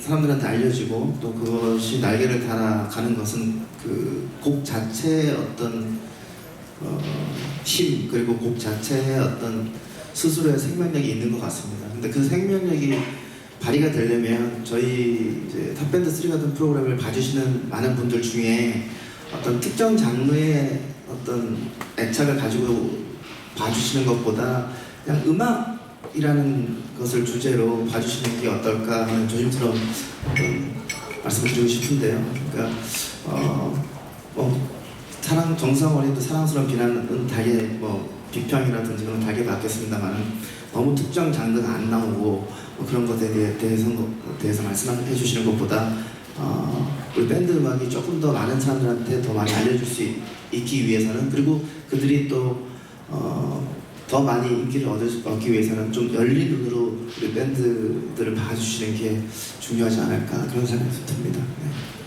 사람들한테 알려지고 또 그것이 날개를 달아가는 것은 그 곡 자체의 어떤 어, 힘 그리고 곡 자체의 어떤 스스로의 생명력이 있는 것 같습니다. 근데 그 생명력이 발휘가 되려면 저희 이제 탑밴드 3 같은 프로그램을 봐주시는 많은 분들 중에 어떤 특정 장르의 어떤 애착을 가지고 봐주시는 것보다 그냥 음악 이라는 것을 주제로 봐주시는 게 어떨까 하는 조심스러운 말씀을 드리고 싶은데요. 그러니까 어, 뭐 사랑 어린도 사랑스러운 비난은 달게 뭐 비평이라든지 그런 달게 받겠습니다만은 너무 특정 장르가 안 나오고 뭐 그런 것에 대해, 대해서, 대해서 말씀해 주시는 것보다 어, 우리 밴드 음악이 조금 더 많은 사람들한테 더 많이 알려줄 수 있, 기 위해서는 그리고 그들이 또 어, 더 많이 인기를 얻을 수, 얻기 위해서는 좀 열린 눈으로 우리 밴드들을 봐주시는 게 중요하지 않을까 그런 생각이 듭니다. 네.